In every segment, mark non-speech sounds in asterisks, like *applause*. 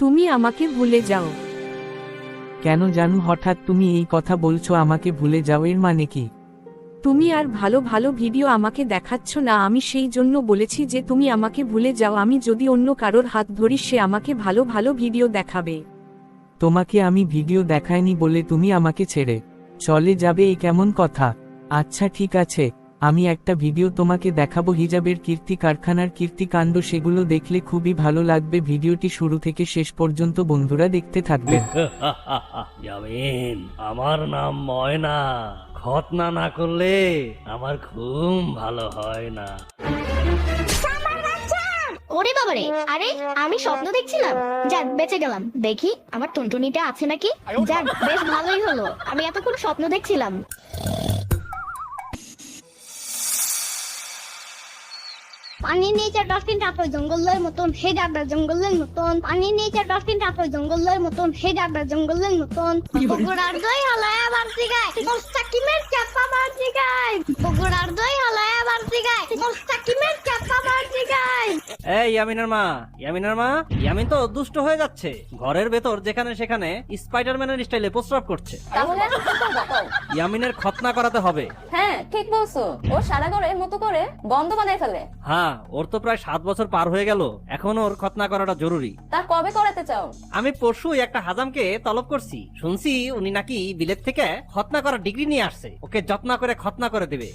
তুমি আমাকে ভুলে যাও। কেন জানু হঠাৎ তুমি এই কথা বলছো আমাকে ভুলে যাও এর মানে কি? তুমি আর ভালো ভালো ভিডিও আমাকে দেখাচ্ছ না আমি সেই জন্য বলেছি যে তুমি আমাকে ভুলে যাও আমি যদি অন্য কারোর হাত ধরি সে আমাকে ভালো ভালো ভিডিও দেখাবে। তোমাকে আমি ভিডিও দেখাইনি বলে তুমি আমাকে ছেড়ে চলে যাবে এই কেমন কথা? আচ্ছা ঠিক আছে। আমি একটা ভিডিও তোমাকে দেখাবো হিজাবের কীর্তি কারখানার কীর্তিকাণ্ড সেগুলো দেখলে খুবই ভালো লাগবে। ভিডিওটি শুরু থেকে শেষ পর্যন্ত বন্ধুরা দেখতে থাকবেন জামিন *laughs* আমার নাম ময়না। খতনা না করলে আমার ঘুম ভালো হয় না। ওরে বাবারে আরে আমি স্বপ্ন দেখছিলাম। যাক বেঁচে গেলাম। দেখি আমার টুনটুনিটা আছে নাকি? যাক বেশ ভালোই হলো। আমি এতক্ষণ স্বপ্ন দেখছিলাম। পানি নিচে ডলফিন রাখো জঙ্গলের মতন হে যাবে জঙ্গলের মতন। পানি নিচে ডলফিন রাখো জঙ্গলের মতন হে যাবে জঙ্গলের মতন। বগুড়ার দই হলায় আবার জিগায় মোস্তাকিমের চাপা মার জিগায় বগুড়ার দই হলায় আবার জিগায় মোস্তাকিমের চাপা মার এই ইয়ামিনের মা ইয়ামিনের মা ইয়ামিন তো দুষ্ট হয়ে যাচ্ছে। ঘরের ভেতর যেখানে সেখানে স্পাইডারম্যানের স্টাইলে প্রস্রাব করছে। তাহলে এখন কি করব? কও? ইয়ামিনের খতনা করাতে হবে। হ্যাঁ ঠিক বলছো। ও সারা ঘরের মতো করে গন্ধ বানাই ফেলে। হ্যাঁ ওর তো প্রায় সাত বছর পার হয়ে গেল। এখন ওর খতনা করাটা জরুরি। তার কবে করাতে চাও? আমি পরশুই একটা হাজামকে তলব করছি। শুনছি উনি নাকি বিলেত থেকে খতনা করার ডিগ্রি নিয়ে আসছে। ওকে যত্ন করে খতনা করে দেবে।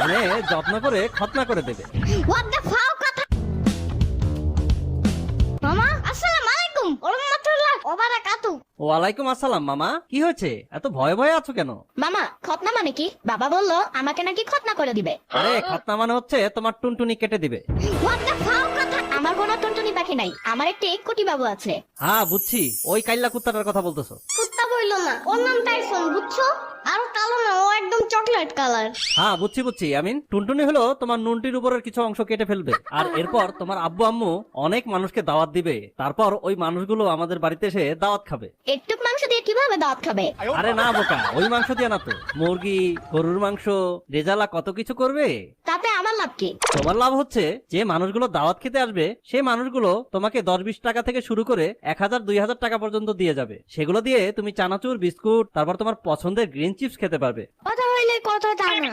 মানে যত্ন করে খতনা করে দেবে। What the fuck? ওয়ালাইকুম আসসালাম মামা। কি হয়েছে? এত ভয় ভয়ে আছো কেন? মামা খতনা মানে কি? বাবা বলল আমাকে নাকি খতনা করে দিবে। আরে খতনা মানে হচ্ছে তোমার টুনটুনি কেটে দিবে। আমার কোনো টুনটুনি পাখি নাই। আমার একটি কুটি বাবু আছে। হ্যাঁ বুঝছি। ওই কাইল্লা কুত্তাটার কথা বলতেছো। কুত্তা বইল না ওর নাম টাইসন বুঝছ? আর কালো চকলেট কালার হ্যাঁ বুঝছি বুঝছি। আমিন টুনটুনি হলো তোমার নুনটির উপরের কিছু অংশ কেটে ফেলবে। আর *laughs* এরপর তোমার আব্বু আম্মু অনেক মানুষকে দাওয়াত দিবে। তারপর ওই মানুষগুলো আমাদের বাড়িতে এসে দাওয়াত খাবে। একটু মাংস দিয়ে কীভাবে দাঁত খাবে? আরে না বোকা ওই মাংস দিয়ে না তো। মুরগি গরুর মাংস রেজালা কত কিছু করবে? তাতে আমার লাভ কি? তোমার লাভ হচ্ছে যে মানুষগুলো দাওয়াত খেতে আসবে সেই মানুষগুলো তোমাকে দশ বিশ টাকা থেকে শুরু করে এক হাজার দুই হাজার টাকা পর্যন্ত দিয়ে যাবে। সেগুলো দিয়ে তুমি চানাচুর বিস্কুট তারপর তোমার পছন্দের গ্রিন চিপস খেতে পারবে। কথা হইলে কথা জানা।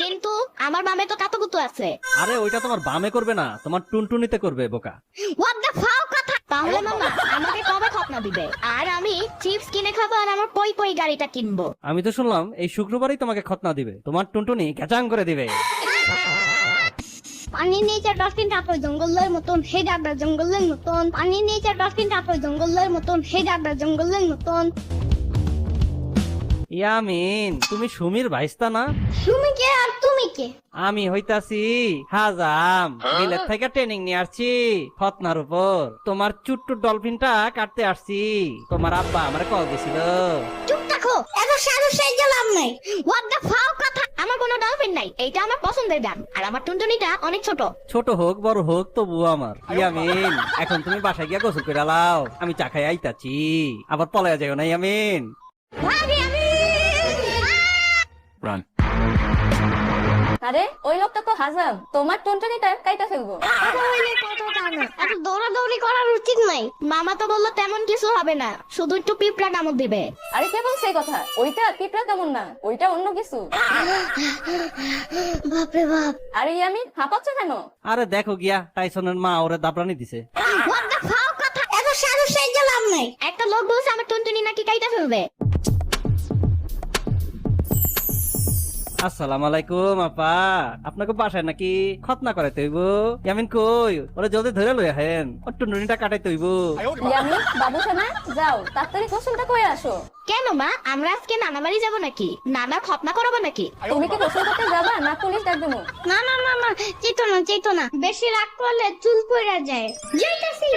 কিন্তু আমার মামে তো কাতুকুতু আছে। আরে ওইটা তোমার বামে করবে না তোমার টুনটুনিতে করবে বোকা। What the fuck কথা? তাহলে মামা আমাকে কবে খতনা দিবে? আর আমি চিপস কিনে খাব আর আমার পই পই গাড়িটা কিনবো? আমি তো শুনলাম এই শুক্রবারই তোমাকে খতনা দিবে। তোমার টুনটুনি গ্যাচাং করে দিবে। পানির নিচে ডলফিন রাখো জঙ্গলের মতন হে যাবে জঙ্গলের মতন। পানি নিচে ডলফিন রাখো জঙ্গলের মতন হে যাবে জঙ্গলের মতন। ইয়ামিন তুমি সুমির ভাইস্তা না? তুমি কে আর তুমি কে? আমি হইতাছি হাজাম। বিলের থেকে ট্রেনিং নিয়ে আসছি খতনার উপর। তোমার চুট্টু ডলফিনটা কাটতে আসছি। তোমার আব্বা আমার কল দিছিল। চুপ থাকো এত সাধু সেই গেলাম নাই। হোয়াট দ্য ফাও কথা আমার কোনো ডলফিন নাই। এইটা আমার পছন্দের গান আর আমার টুনটুনিটা অনেক ছোট। ছোট হোক বড় হোক তবুও আমার। ইয়ামিন এখন তুমি বাসায় গিয়া গোসল করে লাও। আমি চা খাই আইতাছি। আবার পলাইয়া যাও না ইয়ামিন। ভাবি আমি আরে ওই লোকটা তো হাজাম তোমার টুনটুনিটা কাইটা ফেলব। এত দৌড়াদৌড়ি করার উচিত নাই। মামা তো বলল তেমন কিছু হবে না। শুধু একটু পিঁপড়া কামড় দিবে। আরে কে বলছে কথা। ওইটা পিঁপড়া তেমন না। ওইটা অন্য কিছু। বাপরে বাপ। আরে আমি হাঁপাচ্ছ কেন? আরে দেখো গিয়া টাইসনের মা ওরে দাবরানি দিছে। একটা লোক বলছে আমার টুনটুনি নাকি কাইটা ফেলবে? আসসালাম আলাইকুম আপা। আপনাকে বাসায় নাকি খতনা করে তৈব ইয়ামিন কই? ওরে জলদি ধরে লই আহেন। ওর টুনটুনিটা কাটাই তৈব ইয়ামি বাবু সোনা যাও তাড়াতাড়ি গোসলটা করে আসো। কেন মা? আমরা আজকে নানা বাড়ি যাব নাকি? নানা খতনা করাবো নাকি? তুমি কি গোসল করতে যাবা না পুলিশ ডাক দেবো না না না না চেতো না চেতো না। বেশি রাগ করলে চুল পড়া যায়। যাইতাছি।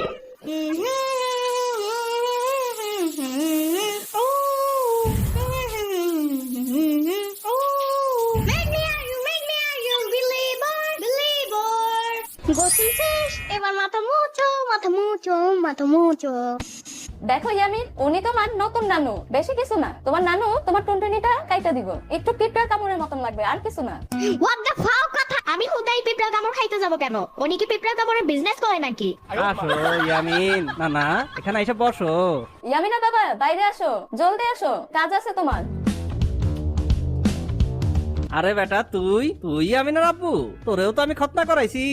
গোসল শেষ এবার মাথা মুছো মাথা মুছো মাথা মুছো। দেখো ইয়ামিন উনি তোমার নতুন নানু। বেশি কিছু না। তোমার নানু তোমার টুনটুনিটা কাইটা দিব। একটু পিঁপড়ার কামড়ের মতন লাগবে আর কিছু না। হোয়াট দ্য ফাও কথা আমি হুদাই পিঁপড়া কামড় খাইতে যাব কেন? উনি কি পিঁপড়া কামড়ের বিজনেস করে নাকি? আসো ইয়ামিন। না না এখানে এসে বসো। ইয়ামিনা বাবা বাইরে আসো। জলদি আসো। কাজ আছে তোমার। আরে বেটা তুই তুই ইয়ামিনের আব্বু। তোরেও তো আমি খতনা করাইছি।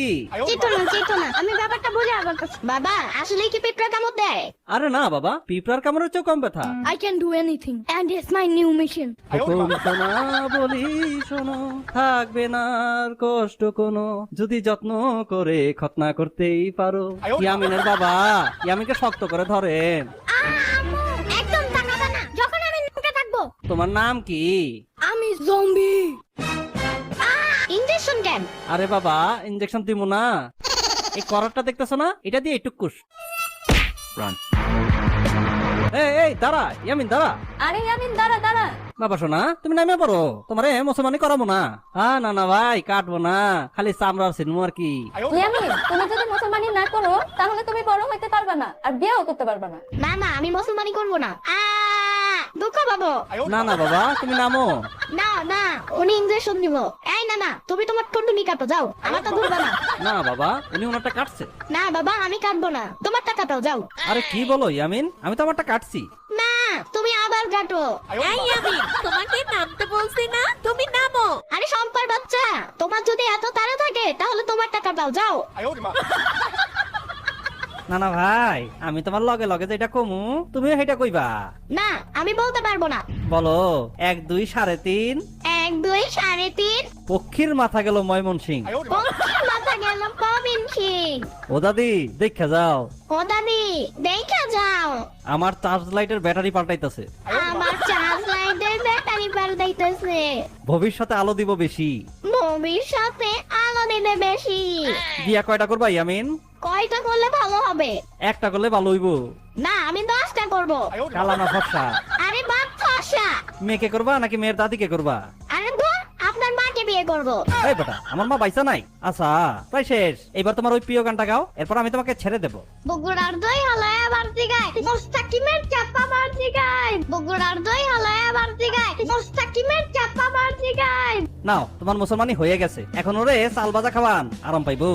না আমি ব্যাপারটা বুঝে আবার বাবা আসলে কি পিঁপড়া কামড় দেয়? আরে না বাবা পিঁপড়ার কামড়ের চেয়েও কম ব্যথা। I can do anything and it's my new mission. হুকুম শোনা বলি শোনো থাকবে না আর কষ্ট কোনো। যদি যত্ন করে খতনা করতেই পারো। ইয়ামিনের বাবা ইয়ামিনকে শক্ত করে ধরেন। আম্মু একদম তাকাবে না যখন আমি থাকব। তোমার নাম কি? আমি জম্বি ইঞ্জেকশন কেন আরে বাবা ইঞ্জেকশন দিব না। এই করারটা দেখতেছো না? এটা দিয়ে টুকুস। এই এই দাঁড়া ইয়ামিন দাঁড়া। আরে ইয়ামিন দাঁড়া দাঁড়া। বাবা শোনা তুমি নামে পড়ো। তোমারে মুসলমানি করাবো না। হ্যাঁ না না ভাই কাটবো না। খালি চামড়ার সিনেমা আর কি। ইয়ামিন তুমি যদি মুসলমানি না করো তাহলে তুমি বড় হইতে পারবে না আর বিয়েও করতে পারবে না। না না আমি মুসলমানি করব না। আ, দুঃখ পাবো না না বাবা তুমি নামো না না উনি ইঞ্জেকশন দিব এই না না তুমি তোমার টুনটুনি কাটো যাও আমারটা ধরবে না না বাবা উনি ওনারটা কাটছে না বাবা আমি কাটবো না তোমারটা কাটাও যাও আরে কি বলো ইয়ামিন আমি তো আমারটা কাটছি না তুমি আবার কাটো এই আমি তোমাকে নামতে বলছি না তুমি নামো আরে সম্পার বাচ্চা তোমার যদি এত তাড়া থাকে তাহলে তোমার টাকা দাও যাও না না ভাই আমি তোমার লগে লগে যেটা কমু তুমিও সেটা কইবা। না আমি বলতে পারব না। বলো এক দুই সাড়ে তিন। এক দুই সাড়ে তিন। পক্ষীর মাথা গেল ময়মন সিং পক্ষীর মাথা গেল কবিন সিং ও দাদি দেখা যাও। ও দাদি দেখা যাও। আমার চার্জ লাইটের ব্যাটারি পাল্টাইতেছে। আমার চার্জ লাইটের ব্যাটারি পাল্টাইতেছে। ভবিষ্যতে আলো দিব বেশি। ভবিষ্যতে আলো দিলে বেশি। বিয়া কয়টা করবা ইয়ামিন? কয়টা করলে ভালো হবে? একটা করলে ভালো হইব। না আমি দশটা করব। কালা না ফর্সা আরে বাপ ফসা। মেয়েকে করবা নাকি মেয়ের দাদিকে করবা? আরে ধর আপনার মাকে বিয়ে করব। এই বেটা আমার মা বাইসা নাই। আচ্ছা প্রায় শেষ। এবার তোমার ওই প্রিয় গানটা গাও এরপর আমি তোমাকে ছেড়ে দেবো। বগুড়ার দই হালায় আবার দিগায় মোস্তাকিমের চাপা বার দিগায় বগুড়ার দই হালায় আবার দিগায় মোস্তাকিমের চাপা বার দিগায় নাও তোমার মুসলমানি হয়ে গেছে। এখন ওরে চাল ভাজা খাওয়ান আরাম পাইবো।